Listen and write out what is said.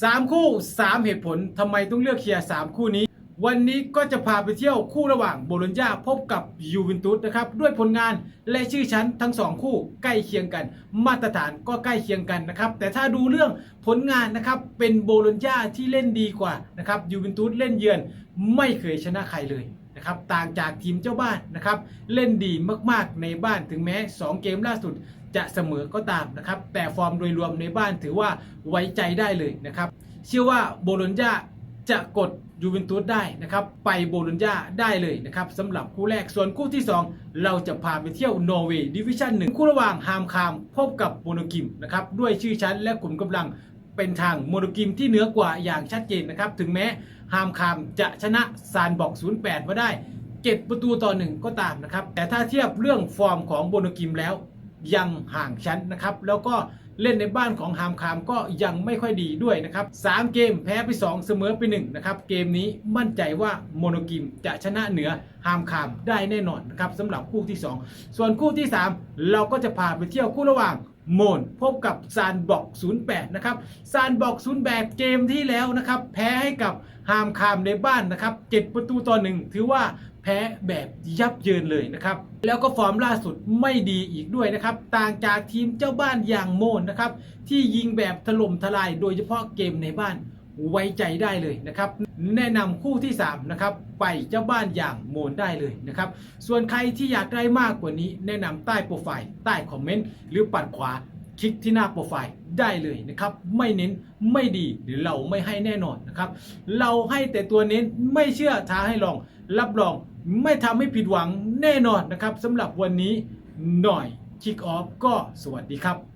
3คู่3เหตุผลทำไมต้องเลือกเชียร์3คู่นี้ วันนี้ก็จะพาไปเที่ยวคู่ระหว่างโบโลญญาพบกับยูเวนตุสนะครับ ด้วยผลงานและชื่อชั้นทั้ง2คู่ใกล้เคียงกัน มาตรฐานก็ใกล้เคียงกันนะครับ แต่ถ้าดูเรื่องผลงานนะครับ เป็นโบโลญญาที่เล่นดีกว่านะครับยูเวนตุสเล่นเยือนไม่เคยชนะใครเลยนะครับต่างจากทีมเจ้าบ้านนะครับ เล่นดีมากๆในบ้านถึงแม้ 2 เกมล่าสุด จะเสมอก็ตามนะครับ แต่ฟอร์มโดยรวมในบ้านถือว่าไว้ใจได้เลยนะครับ เชื่อว่าโบโลญญาจะกดยูเวนตุสได้นะครับ ไปโบโลญญาได้เลยนะครับสำหรับคู่แรกส่วนคู่ที่ 2 เราจะพาไปเที่ยวนอร์เวย์ดิวิชั่นหนึ่งคู่ระหว่างฮามคามพบกับโมโนกิมนะครับด้วยชื่อชั้นและขุมกำลังเป็นทางโมโนกิมที่เหนือกว่าอย่างชัดเจนนะครับ ถึงแม้ฮามคามจะชนะซานบอก 08 มาได้เก็บประตูต่อหนึ่งก็ตามนะครับ แต่ถ้าเทียบเรื่องฟอร์มของโบโนกิมแล้ว ยังห่างชั้นนะครับแล้วก็เล่นในบ้านของฮามคามก็ยังไม่ค่อยดีด้วยนะครับ3เกมแพ้ไป 2 เสมอไป1นะครับเกมนี้มั่นใจว่าโมโนกิมจะชนะเหนือฮามคามได้แน่นอนนะครับสำหรับคู่ที่ 2 ส่วนคู่ที่ 3 เราก็จะพาไปเที่ยวคู่ระหว่างโมนพบกับซานบอก08 นะครับซานบอก08 เกมที่แล้วนะครับแพ้ให้กับ ฮามคามในบ้านนะครับ7ประตูต่อหนึ่งถือว่าแพ้แบบยับเยินเลยนะครับ แล้วก็ฟอร์มล่าสุดไม่ดีอีกด้วยนะครับ ต่างจากทีมเจ้าบ้านอย่างโมนนะครับ ที่ยิงแบบถล่มทลายโดยเฉพาะเกมในบ้านไว้ใจได้เลยนะครับ แนะนำคู่ที่3นะครับไปเจ้าบ้านอย่างโมนได้เลยนะครับ ส่วนใครที่อยากได้มากกว่านี้ แนะนำใต้โปรไฟล์ใต้คอมเมนต์หรือปัดขวา คลิกที่หน้าโปรไฟล์ได้เลยนะครับ ไม่เน้นไม่ดีหรือเราไม่ให้แน่นอนนะครับ เราให้แต่ตัวเน้นไม่เชื่อท้าให้ลอง รับรองไม่ทำให้ผิดหวังแน่นอนนะครับสำหรับวันนี้หน่อยคิกออฟก็สวัสดีครับ